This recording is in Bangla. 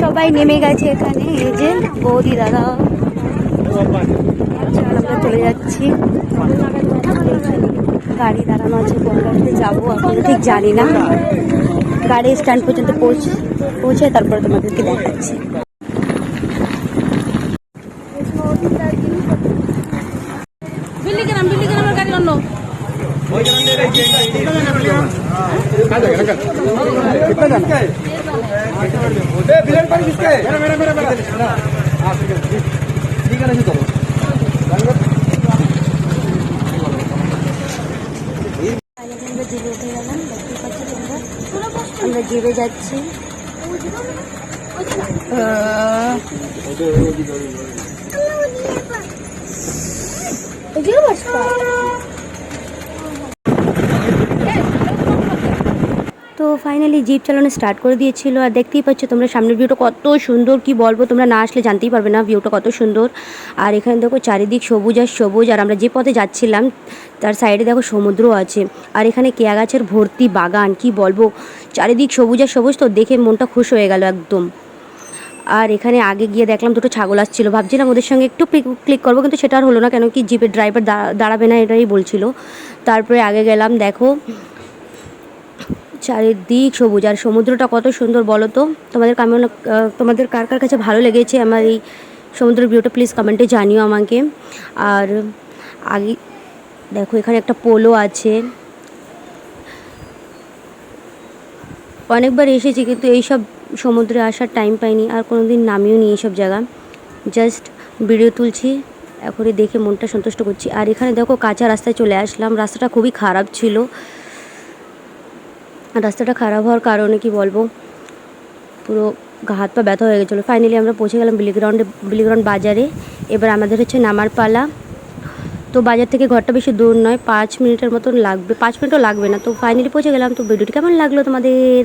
সবাই নেমে গেছে এখানে, এই যে বৌদি দাদা। আমরা চলে যাচ্ছি। গাড়ি দাঁড়ানো আছে, কোন গাড়িতে যাব এখন ঠিক জানি না। গাড়ি স্ট্যান্ড পর্যন্ত পৌঁছে পৌঁছে তারপরে তোমাদেরকে দেখাচ্ছি। উঠে গেলাম দেখতে পাচ্ছ? আমরা জেবে যাচ্ছি। তো ফাইনালি জিপ চালানো স্টার্ট করে দিয়েছিল। আর দেখতেই পাচ্ছ তোমরা সামনের ভিউটা কত সুন্দর, কি বলব? তোমরা না আসলে জানতেই পারবে না ভিউটা কত সুন্দর। আর এখানে দেখো চারিদিক সবুজ আর সবুজ, আর আমরা যে পথে যাচ্ছিলাম, তার সাইডে দেখো সমুদ্র আছে। আর এখানে কেয়া গাছের ভর্তি বাগান, কি বলব? চারিদিক সবুজ আর সবুজ তো, দেখে মনটা খুশ হয়ে গেল একদম। আর এখানে আগে গিয়ে দেখলাম দুটো ছাগল আসছিল। ভাবছিলাম ওদের সঙ্গে একটু ক্লিক করব, কিন্তু সেটা আর হলো না, কেন কি জিপের ড্রাইভার দাঁড়াবে না, এটাই বলছিল। তারপরে আগে গেলাম, দেখো চারিদিক সবুজ। আর সমুদ্রটা কত সুন্দর বলো তো? তোমাদের কেমন তোমাদের কার কার কাছে ভালো লেগেছে আমার এই সমুদ্রের ভিউটা প্লিজ কমেন্টে জানিও আমাকে। আর আগে, দেখো এখানে একটা পোলো আছে। অনেকবার এসেছি কিন্তু এইসব সমুদ্রে আসার টাইম পাইনি, আর কোনো দিন নামিও নি এইসব জায়গা। জাস্ট ভিডিও তুলছি, এখনই দেখে মনটা সন্তুষ্ট করছি। আর এখানে দেখো কাঁচা রাস্তায় চলে আসলাম। রাস্তাটা খুবই খারাপ ছিল। রাস্তাটা খারাপ হওয়ার কারণে কি বলব? পুরো হাত পা ব্যথা হয়ে গেছিল। ফাইনালি আমরা পৌঁছে গেলাম বিলিগ্রাউন্ডে বিলিগ্রাউন্ড বাজারে। এবার আমাদের হচ্ছে নামার পালা। তো বাজার থেকে ঘরটা বেশি দূর নয়, পাঁচ মিনিটের মতন লাগবে, পাঁচ মিনিটও লাগবে না। তো ফাইনালি পৌঁছে গেলাম। তো ভিডিওটি কেমন লাগল তোমাদের?